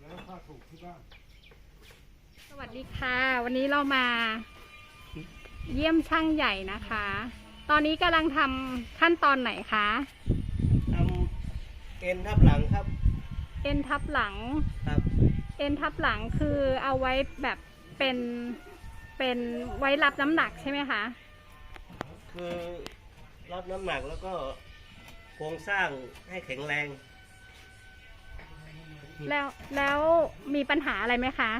แล้วค่าถูกที่บ้านสวัสดีค่ะ วันนี้เรามาเยี่ยมช่างใหญ่นะคะ ตอนนี้กำลังทำขั้นตอนไหนคะ ทำเอ็นทับหลังครับ เอ็นทับหลัง ครับ เอ็นทับหลังคือเอาไว้แบบเป็นเป็นไว้รับน้ำหนักใช่ไหมคะ คือรับน้ำหนักแล้วก็โครงสร้างให้แข็งแรง แล้วแล้วมีปัญหาอะไรไหมคะ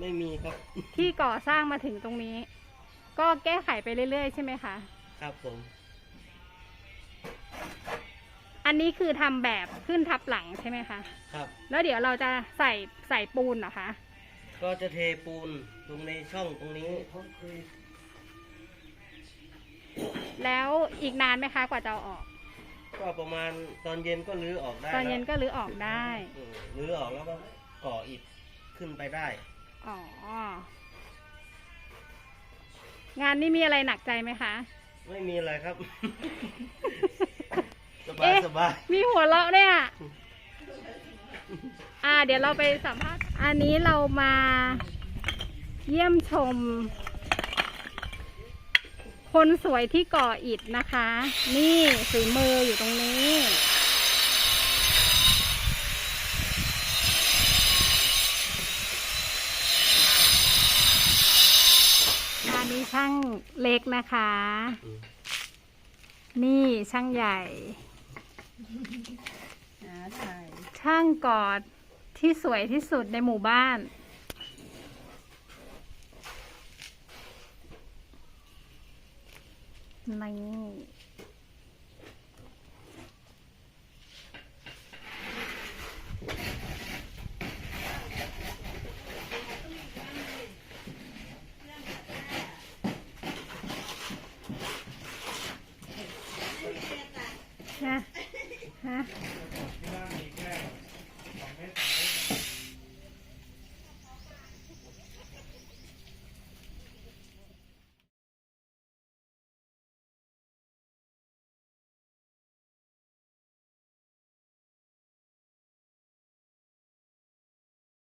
ไม่มีครับ ที่ก่อสร้างมาถึงตรงนี้ ก็แก้ไขไปเรื่อยๆ ใช่ไหมคะ ครับผม อันนี้คือทำแบบขึ้นทับหลังใช่ไหมคะ ครับ แล้วเดี๋ยวเราจะใส่ใส่ปูนเหรอคะ ก็จะเทปูนตรงในช่องตรงนี้คอนกรีตแล้วอีกนานไหมคะกว่าจะเอาออก ก็ประมาณตอนเย็นก็รื้อออกได้ตอนเย็นแล้วก็รื้อออกได้อืมรื้อออกแล้วก็ก่ออิฐขึ้นไปได้ อ๋องานนี้มีอะไรหนักใจไหมคะ ไม่มีอะไรครับ สบายเอ๊ะ สบายมีหัวเราะเนี่ยอ่า เดี๋ยวเราไปสัมภาษณ์ อันนี้เรามาเยี่ยมชม คนสวยที่ก่ออิฐนะคะ นี่ฝีมืออยู่ตรงนี้ อันนี้ช่างเล็กนะคะอืมนี่ช่างใหญ่หาถ่ายช่างกอดที่สวยที่สุดในหมู่บ้าน นี่ฮะ ฮะ